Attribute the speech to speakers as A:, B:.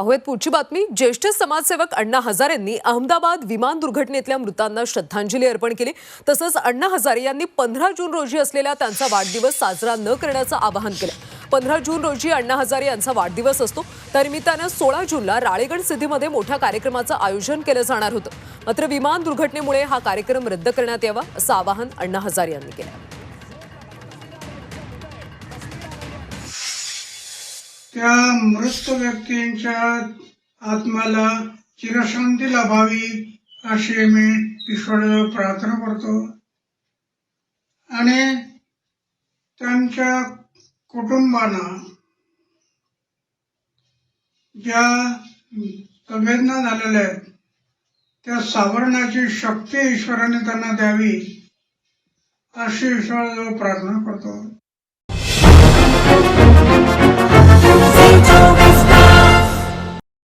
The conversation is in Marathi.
A: पाहूयात पुढची बातमी. ज्येष्ठ समाजसेवक अण्णा हजारेंनी अहमदाबाद विमान दुर्घटनेतल्या मृतांना श्रद्धांजली अर्पण केली. तसंच अण्णा हजारे यांनी पंधरा जून रोजी असलेला त्यांचा वाढदिवस साजरा न करण्याचं आवाहन केलं. पंधरा जून रोजी अण्णा हजारे यांचा वाढदिवस असतो. त्यानिमित्तानं सोळा जूनला राळेगण सिद्धीमध्ये मोठ्या कार्यक्रमाचं आयोजन केलं जाणार होतं. मात्र विमान दुर्घटनेमुळे हा कार्यक्रम रद्द करण्यात यावा असं आवाहन अण्णा हजारे यांनी केलं.
B: त्या मृत व्यक्तींच्या आत्म्याला चिरशांती लाभावी अशी मी ईश्वराजवळ प्रार्थना करतो. आणि त्यांच्या कुटुंबांना ज्या संवेदना झालेल्या आहेत त्या सावरण्याची शक्ती ईश्वराने त्यांना द्यावी अशी ईश्वराजवळ प्रार्थना करतो.